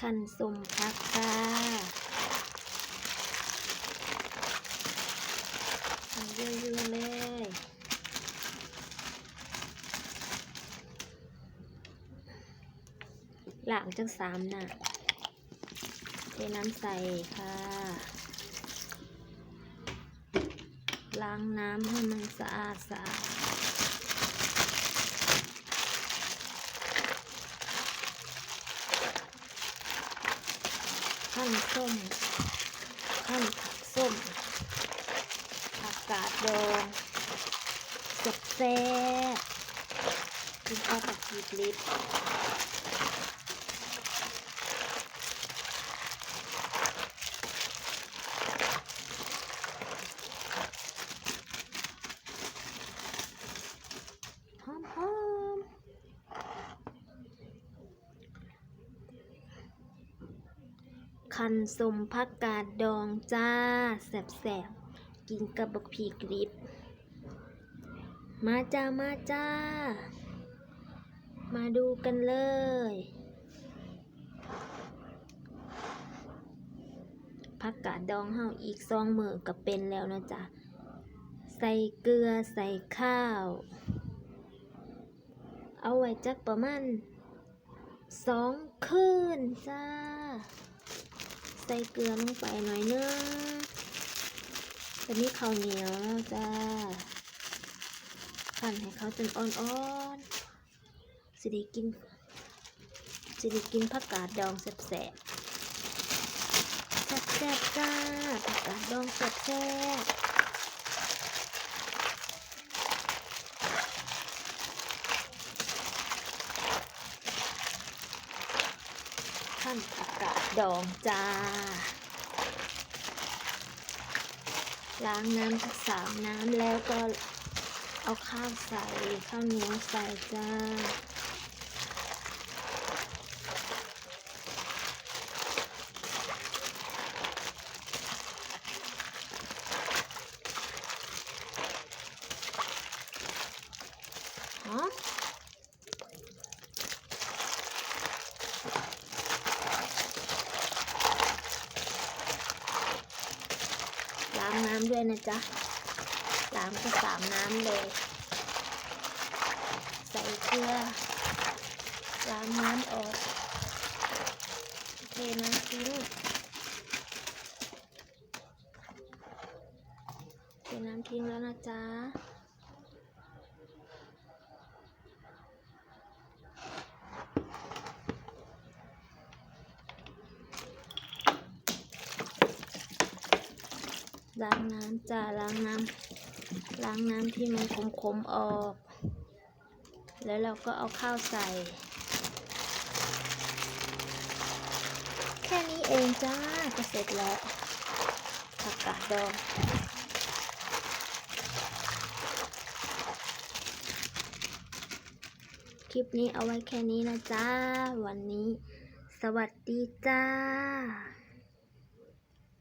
ขันสมพักค่ะทำเยอะๆเลยหลังจากสามน่ะเทน้ำใส่ค่ะ ล้างน้ำให้มันสะอาดสะอาด ขั้นส้ม ขั้นผักส้มผักกาดดองสดแซ่บกินข้าวกับกีบลิบหอมหอมๆ คันสมผักกาดดองจ้า แสบๆ กินกับบักพีกริบ มาจ้า มาจ้า มาดูกันเลยผักกาดดองเฮาอีกซองมือกับเป็นแล้วนะจ๊ะ ใส่เกลือใส่ข้าว เอาไว้จักประมาณสองคืนจ้า ส่เกลือลงไปหน่อยนึงตอนนี้ข้าวเหนียวแล้วจ้าปั่นให้เขาจนอ่อนๆสิได้กินสิได้กินผักกาดดองแซ่บๆแซ่บๆจ้าผักกาดดองแซ่บๆ ขั้นผักกาดดองจ้า ล้างน้ำสักสามน้ำแล้วก็เอาข้าวใส่ข้าวเหนียวใส่จ้าฮะ ล้างน้ำด้วยนะจ๊ะล้างก็สามน้ำเลย ใส่เกลือล้างน้ำออกเทน้ำทิ้งเทน้ำทิ้งแล้วนะจ๊ะ ล้างน้ำจ้าล้างน้ำล้างน้ำที่มันขมๆออก แล้วเราก็เอาข้าวใส่ แค่นี้เองจ้าก็เสร็จแล้วผักกาดดองคลิปนี้เอาไว้แค่นี้นะจ้า วันนี้ สวัสดีจ้า